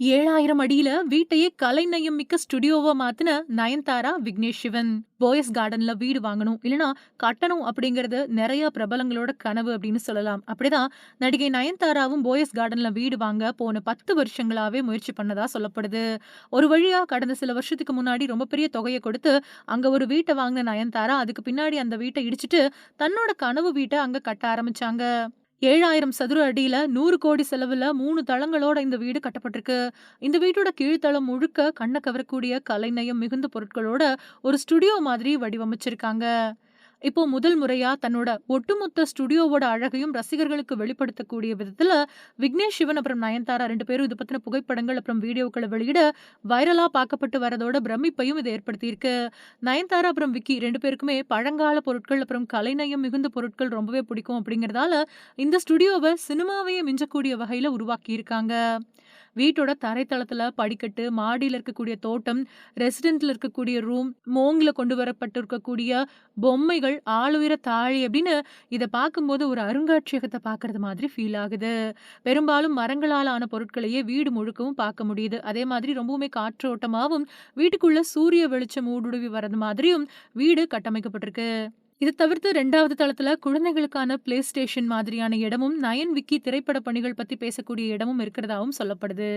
ஏழாயிரம் அடியில வீட்டையே கலைநயம் மிக்க ஸ்டுடியோவா மாத்தின நயன்தாரா, விக்னேஷ் சிவன். போயஸ் கார்டன்ல வீடு வாங்கணும், இல்லனா கட்டணும் அப்படிங்கிறது நிறைய பிரபலங்களோட கனவு அப்படின்னு சொல்லலாம். அப்படிதான் நடிகை நயன்தாராவும் போயஸ் கார்டன்ல வீடு வாங்க போன 10 வருஷங்களாவே முயற்சி பண்ணதா சொல்லப்படுது. ஒரு வழியா கடந்த சில வருஷத்துக்கு முன்னாடி ரொம்ப பெரிய தொகையை கொடுத்து, அங்க ஒரு வீட்டை வாங்கின நயன்தாரா, அதுக்கு பின்னாடி அந்த வீட்டை இடிச்சுட்டு, தன்னோட கனவு வீட்டை அங்க கட்ட ஆரம்பிச்சாங்க. 7000 சதுர அடியில நூறு கோடி செலவுல மூணு தளங்களோட இந்த வீடு கட்டப்பட்டிருக்கு. இந்த வீட்டோட கீழ்த்தளம் முழுக்க கண்ண கவரக்கூடிய கலைநயம் மிகுந்த பொருட்களோட ஒரு ஸ்டுடியோ மாதிரி வடிவமைச்சிருக்காங்க. இப்போ முதல் முறையா தன்னோட ஒட்டுமொத்த ஸ்டுடியோவோட அழகையும் ரசிகர்களுக்கு வெளிப்படுத்தக்கூடிய விதத்துல, விக்னேஷ் சிவன் அப்புறம் நயன்தாரா ரெண்டு பேரும் இது பத்தின புகைப்படங்கள் அப்புறம் வீடியோக்களை வெளியிட, வைரலா பார்க்கப்பட்டு வரதோட பிரமிப்பையும் இது ஏற்படுத்தியிருக்கு. நயன்தாரா அப்புறம் விக்கி ரெண்டு பேருக்குமே பழங்கால பொருட்கள் அப்புறம் கலைநயம் மிகுந்த பொருட்கள் ரொம்பவே பிடிக்கும் அப்படிங்கிறதால, இந்த ஸ்டுடியோவை சினிமாவையே மிஞ்சக்கூடிய வகையில உருவாக்கியிருக்காங்க. வீட்டோட தரைத்தளத்தில் படிக்கட்டு, மாடியில் இருக்கக்கூடிய தோட்டம், ரெசிடென்ட்ல இருக்கக்கூடிய ரூம், மோங்கில் கொண்டு வரப்பட்டிருக்கக்கூடிய பொம்மைகள், ஆளுயர தாழி அப்படின்னு இதை பார்க்கும்போது ஒரு அருங்காட்சியகத்தை பார்க்கறது மாதிரி ஃபீல் ஆகுது. பெரும்பாலும் மரங்களால் ஆன பொருட்களையே வீடு முழுக்கவும் பார்க்க முடியுது. அதே மாதிரி ரொம்பவுமே காற்றோட்டமாகவும் வீட்டுக்குள்ள சூரிய வெளிச்சம் ஊடுருவி வர்றது மாதிரியும் வீடு கட்டமைக்கப்பட்டிருக்கு. இது தவிர்த்து ரெண்டாவது தளத்துல குழந்தைகளுக்கான பிளே ஸ்டேஷன் மாதிரியான இடமும், நயன், விக்கி திரைப்பட பணிகள் பத்தி பேசக்கூடிய இடமும் இருக்கிறதாவும் சொல்லப்படுது.